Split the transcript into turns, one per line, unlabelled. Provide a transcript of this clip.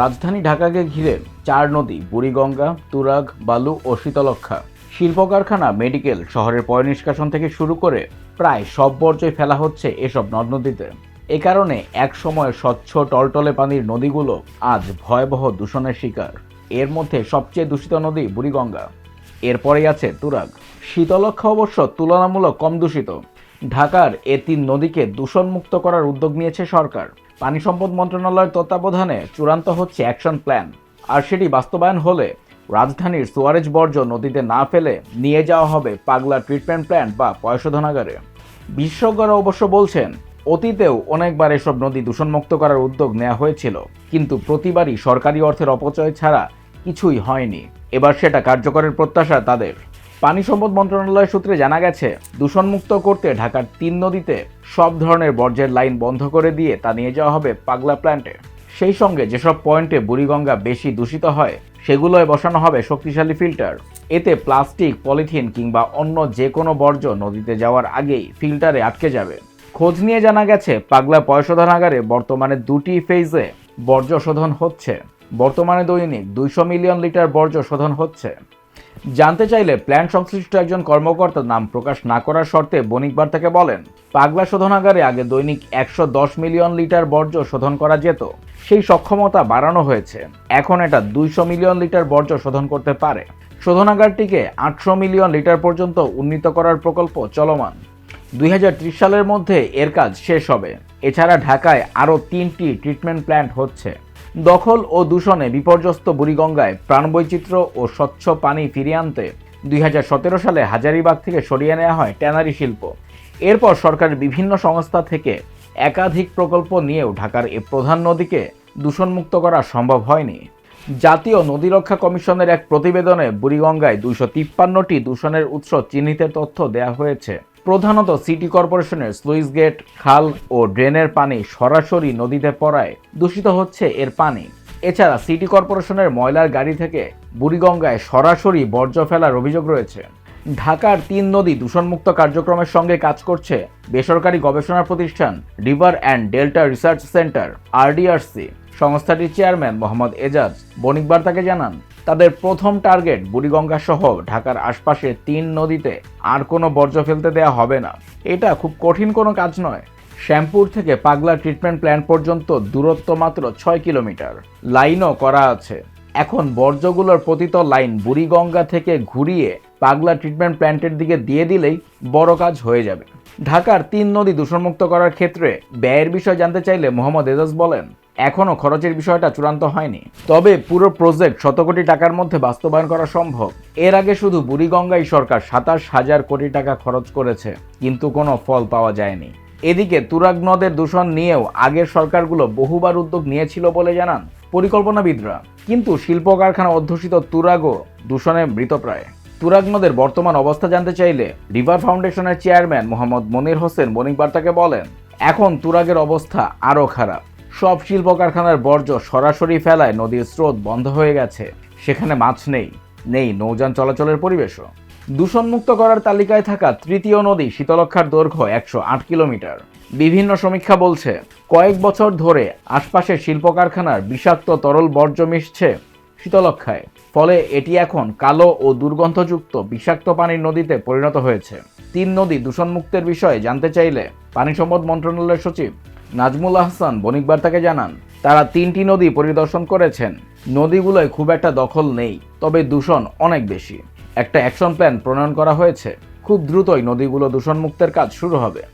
রাজধানী ঢাকাকে ঘিরে চার নদী, বুড়িগঙ্গা, তুরাগ, বালু ও শীতলক্ষা শিল্প কারখানা মেডিকেল, শহরের পয় নিষ্কাশন থেকে শুরু করে প্রায় সব বর্জ্যই ফেলা হচ্ছে এসব নদ নদীতে এ কারণে এক সময় স্বচ্ছ টলটলে পানির নদীগুলো আজ ভয়াবহ দূষণের শিকার। এর মধ্যে সবচেয়ে দূষিত নদী বুড়িগঙ্গা। এরপরেই আছে তুরাগ। শীতলক্ষা অবশ্য তুলনামূলক কম দূষিত। ঢাকার এ তিন নদীকে দূষণমুক্ত করার উদ্যোগ নিয়েছে সরকার। পানি সম্পদ মন্ত্রণালয়ের তত্ত্বাবধানে চূড়ান্ত হচ্ছে অ্যাকশন প্ল্যান। আর সেটি বাস্তবায়ন হলে রাজধানীর সুয়ারেজ বর্জ্য নদীতে না ফেলে নিয়ে যাওয়া হবে পাগলা ট্রিটমেন্ট প্ল্যান্ট বা পয়শোধনাগারে বিশেষজ্ঞরা অবশ্য বলছেন, অতীতেও অনেকবার এসব নদী দূষণমুক্ত করার উদ্যোগ নেওয়া হয়েছিল, কিন্তু প্রতিবারই সরকারি অর্থের অপচয় ছাড়া কিছুই হয়নি। এবার সেটা কার্যকরের প্রত্যাশা তাদের। পানি সম্পদ মন্ত্রণালয় সূত্রে জানা গেছে, দূষণমুক্ত করতে ঢাকার তিন নদীতে সব ধরনের বর্জ্যের লাইন বন্ধ করে দিয়ে তা নিয়ে যাওয়া হবে পাগলা প্ল্যান্টে। সেই সঙ্গে যেসব পয়েন্টে বুড়িগঙ্গা বেশি দূষিত হয়, সেগুলোয় বসানো হবে শক্তিশালী ফিল্টার। এতে প্লাস্টিক, পলিথিন কিংবা অন্য যে কোনো বর্জ্য নদীতে যাওয়ার আগেই ফিল্টারে আটকে যাবে। খোঁজ নিয়ে জানা গেছে, পাগলা পয়শোধনাগারে বর্তমানে দুটি ফেজে বর্জ্য শোধন হচ্ছে। বর্তমানে দৈনিক দুইশো মিলিয়ন লিটার বর্জ্য শোধন হচ্ছে। জানতে চাইলে প্ল্যান্ট সংশ্লিষ্ট একজন কর্মকর্তা নাম প্রকাশ না করার শর্তে বণিক বার্তাকে বলেন। পাগলা শোধনাগারে আগে দৈনিক একশো দশ মিলিয়ন লিটার বর্জ্য শোধন করা যেত। সেই সক্ষমতা বাড়ানো হয়েছে। এখন এটা দুইশো মিলিয়ন লিটার বর্জ্য শোধন করতে পারে। শোধনাগারটিকে আটশো মিলিয়ন লিটার পর্যন্ত উন্নীত করার প্রকল্প চলমান। দুই হাজার ত্রিশ সালের মধ্যে এর কাজ শেষ হবে। এছাড়া ঢাকায় আরও তিনটি ট্রিটমেন্ট প্ল্যান্ট হচ্ছে। দখল ও দূষণে বিপর্যস্ত বুড়িগঙ্গায় প্রাণবৈচিত্র্য ও স্বচ্ছ পানি ফিরিয়ে আনতে দুই হাজার সতেরো সালে হাজারিবাগ থেকে সরিয়ে নেওয়া হয় ট্যানারি শিল্প। এরপর সরকারের বিভিন্ন সংস্থা থেকে একাধিক প্রকল্প নিয়েও ঢাকার এ প্রধান নদীকে দূষণমুক্ত করা সম্ভব হয়নি। জাতীয় নদী রক্ষা কমিশনের এক প্রতিবেদনে বুড়িগঙ্গায় দুইশো তিপ্পান্নটি দূষণের উৎস চিহ্নিতের তথ্য দেওয়া হয়েছে। প্রধানত সিটি কর্পোরেশনের স্লুইস গেট, খাল ও ড্রেনের পানি সরাসরি নদীতে পড়ায় দূষিত হচ্ছে এর পানি। এছাড়া সিটি কর্পোরেশনের ময়লার গাড়ি থেকে বুড়িগঙ্গায় সরাসরি বর্জ্য ফেলার অভিযোগ রয়েছে। ঢাকার তিন নদী দূষণমুক্ত কার্যক্রমের সঙ্গে কাজ করছে বেসরকারি গবেষণা প্রতিষ্ঠান river and delta research centre, RDRC. সংস্থাটির চেয়ারম্যান মোহাম্মদ এজাজ বণিক বার্তাকে জানান তাদের প্রথম টার্গেট বুড়িগঙ্গা সহ ঢাকার আশপাশে তিন নদীতে আর কোনো বর্জ্য ফেলতে দেওয়া হবে না। এটা খুব কঠিন কোনো কাজ নয়। শ্যামপুর থেকে পাগলা ট্রিটমেন্ট প্ল্যান্ট পর্যন্ত দূরত্ব মাত্র ছয় কিলোমিটার। লাইনও করা আছে। এখন বর্জ্যগুলোর পতিত লাইন বুড়িগঙ্গা থেকে ঘুরিয়ে পাগলা ট্রিটমেন্ট প্ল্যান্টের দিকে দিয়ে দিলেই বড় কাজ হয়ে যাবে। ঢাকার তিন নদী দূষণমুক্ত করার ক্ষেত্রে ব্যয়ের বিষয় জানতে চাইলে মোহাম্মদ এজাজ বলেন এখনও খরচের বিষয়টা চূড়ান্ত হয়নি। তবে পুরো প্রজেক্ট শত কোটি টাকার মধ্যে বাস্তবায়ন করা সম্ভব। এর আগে শুধু বুড়িগঙ্গাই সরকার সাতাশ হাজার কোটি টাকা খরচ করেছে, কিন্তু কোনো ফল পাওয়া যায়নি। এদিকে তুরাগ নদের দূষণ নিয়েও আগের সরকারগুলো বহুবার উদ্যোগ নিয়েছিল বলে জানান পরিকল্পনাবিদরা। কিন্তু শিল্প কারখানা অধ্যুষিত তুরাগও দূষণে মৃতপ্রায়। তুরাগ নদের বর্তমান অবস্থা জানতে চাইলে রিভার ফাউন্ডেশনের চেয়ারম্যান মোহাম্মদ মনির হোসেন বণিক বার্তাকে বলেন, এখন তুরাগের অবস্থা আরও খারাপ। সব শিল্প কারখানার বর্জ্য সরাসরি ফেলায় নদীর স্রোত বন্ধ হয়ে গেছে। সেখানে মাছ নেই। নেই নৌযান চলাচলের পরিবেশও। দূষণমুক্ত করার তালিকায় থাকা তৃতীয় নদী শীতলক্ষার দৈর্ঘ্য একশো আট কিলোমিটার। বিভিন্ন সমীক্ষা বলছে, কয়েক বছর ধরে আশপাশের শিল্প কারখানার বিষাক্ত তরল বর্জ্য মিশছে শীতলক্ষায় ফলে এটি এখন কালো ও দুর্গন্ধযুক্ত বিষাক্ত পানির নদীতে পরিণত হয়েছে। তিন নদী দূষণমুক্তের বিষয়ে জানতে চাইলে পানি সম্পদ মন্ত্রণালয়ের সচিব নাজমুল আহসান বণিক বার্তাকে জানান, তারা তিনটি নদী পরিদর্শন করেছেন। নদীগুলোয় খুব একটা দখল নেই, তবে দূষণ অনেক বেশি। একটা অ্যাকশন প্ল্যান প্রণয়ন করা হয়েছে। খুব দ্রুতই নদীগুলো দূষণমুক্তের কাজ শুরু হবে।